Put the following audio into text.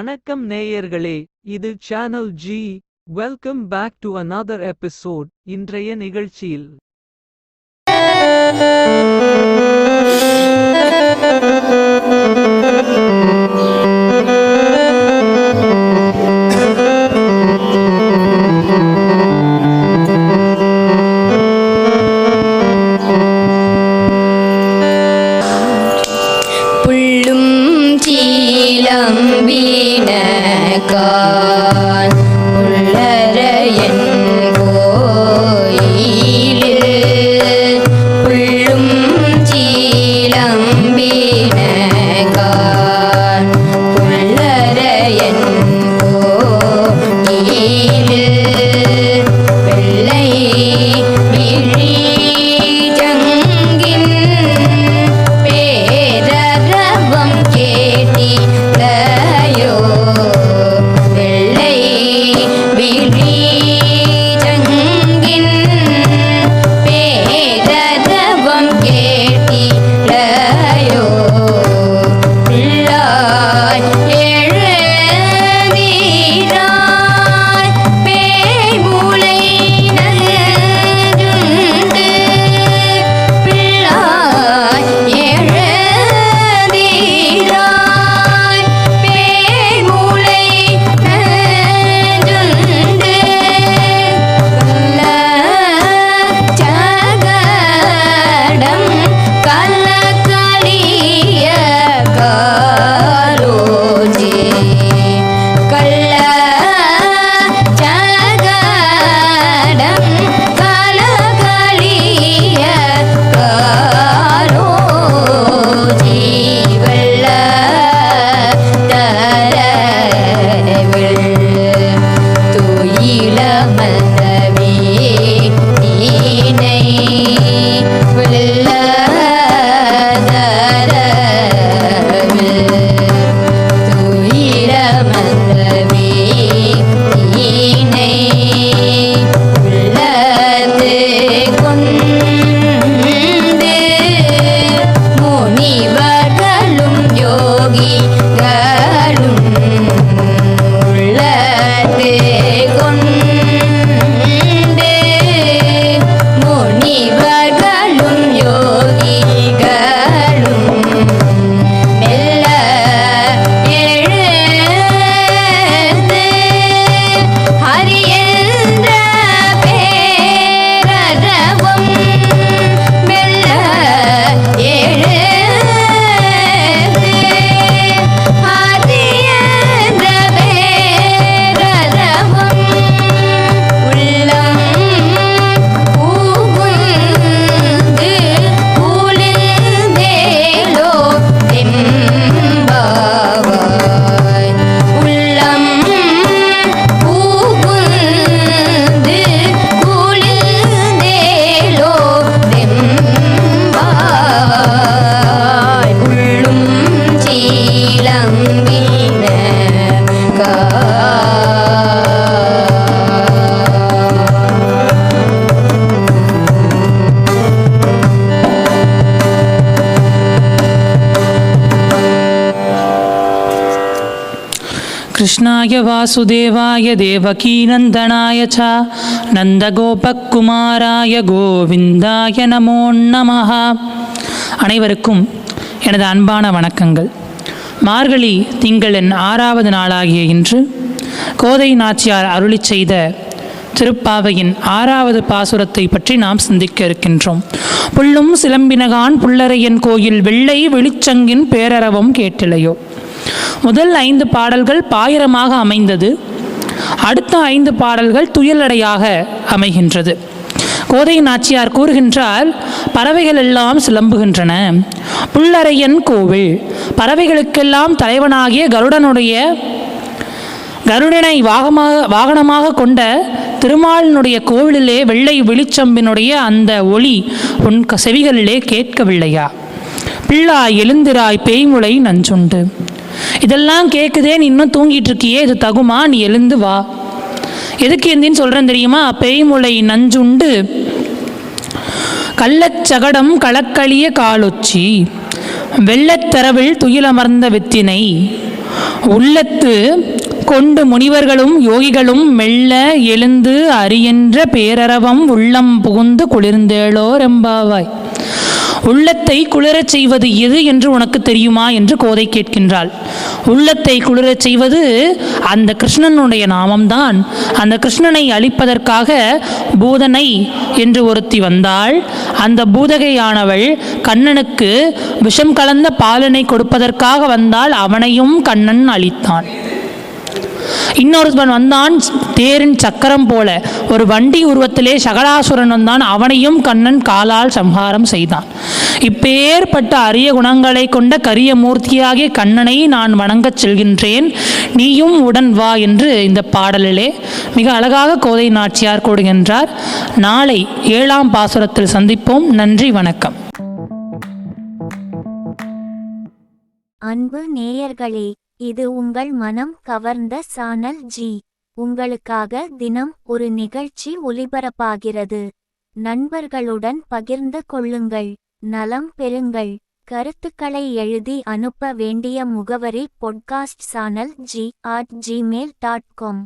வணக்கம் நேயர்களே இது channel G welcome back to another episode இன்றைய நிகழ்ச்சியில் বিনা कृष्णाय वासुदेवाय देवकीनन्दनाय च நந்தகோபக்குமாராய கோவிந்தாய நமோ நமஹ அனைவருக்கும் எனது அன்பான வணக்கங்கள் மார்கழி திங்களின் ஆறாவது நாளாகிய இன்று கோதை நாச்சியார் அருளிச் செய்த திருப்பாவையின் ஆறாவது பாசுரத்தை பற்றி நாம் சிந்திக்க இருக்கின்றோம் புல்லும் சிலம்பினகான் புல்லரையன் கோயில் வெள்ளை வெளிச்சங்கின் பேரரவம் கேட்டிலையோ முதல் ஐந்து பாடல்கள் பாயிரமாக அமைந்தது. அடுத்த ஐந்து பாடல்கள் துயலடையாக அமைகின்றது. கோதை நாச்சியார் கூறுகின்றால் பறவைகள் எல்லாம் சிலம்புகின்றன. புல்லறையன் கோவில். பறவைகளுக்கெல்லாம் தலைவனாகிய கருடனுடைய கருடனை வாகமாக வாகனமாக கொண்ட திருமாலினுடைய கோவிலிலே வெள்ளை வெளிச்சம்பினுடைய அந்த ஒளி உன் க- செவிகளிலே கேட்கவில்லையா? பிள்ளாய் எழுந்திராய் பேய்முளை நஞ்சுண்டு. இதெல்லாம் கேட்குதே நீ இன்னும் தூங்கிட்டு இருக்கியே இது தகுமா? நீ எழுந்து வா. எதுக்கு எந்தின்னு சொல்கிறேன் தெரியுமா? பேய்முளை நஞ்சுண்டு கள்ளச்சகடம் களக்களிய காலொச்சி வெள்ளத்தரவில் துயிலமர்ந்த வித்தினை உள்ளத்து கொண்டு முனிவர்களும் யோகிகளும் மெல்ல எழுந்து அறியென்ற பேரரவம் உள்ளம் புகுந்து குளிர்ந்தேளோர் எம்பாவாய் உள்ளத்தை குளிரச் செய்வது எது என்று உனக்கு தெரியுமா என்று கோதை கேட்கின்றாள். உள்ளத்தை குளிரச் செய்வது அந்த கிருஷ்ணனுடைய நாமம்தான். அந்த கிருஷ்ணனை அழிப்பதற்காக பூதனை என்று ஒருத்தி வந்தாள். அந்த பூதகையானவள் கண்ணனுக்கு விஷம் கலந்த பாலனை கொடுப்பதற்காக வந்தால் அவனையும் கண்ணன் அழித்தான். இன்னொருவன் வந்தான் தேரின் சக்கரம் போல. ஒரு வண்டி உருவத்திலே சகடாசுரன் வந்தான் அவனையும் கண்ணன் காலால் சம்ஹாரம் செய்தான். இப்பேற்பட்ட அரிய குணங்களை கொண்ட கரிய மூர்த்தியாகிய கண்ணனை நான் வணங்கச் செல்கின்றேன். நீயும் உடன் வா என்று இந்த பாடலிலே மிக அழகாக கோதை நாச்சியார் கூடுகின்றார் நாளை ஏழாம் பாசுரத்தில் சந்திப்போம். நன்றி வணக்கம். அன்பு நேயர்களே இது உங்கள் மனம் கவர்ந்த சானல் ஜி. உங்களுக்காக தினம் ஒரு நிகழ்ச்சி ஒலிபரப்பாகிறது நண்பர்களுடன் பகிர்ந்து கொள்ளுங்கள். நலம் பெறுங்கள். கருத்துக்களை எழுதி அனுப்ப வேண்டிய முகவரி podcast channel G at Gmail dot com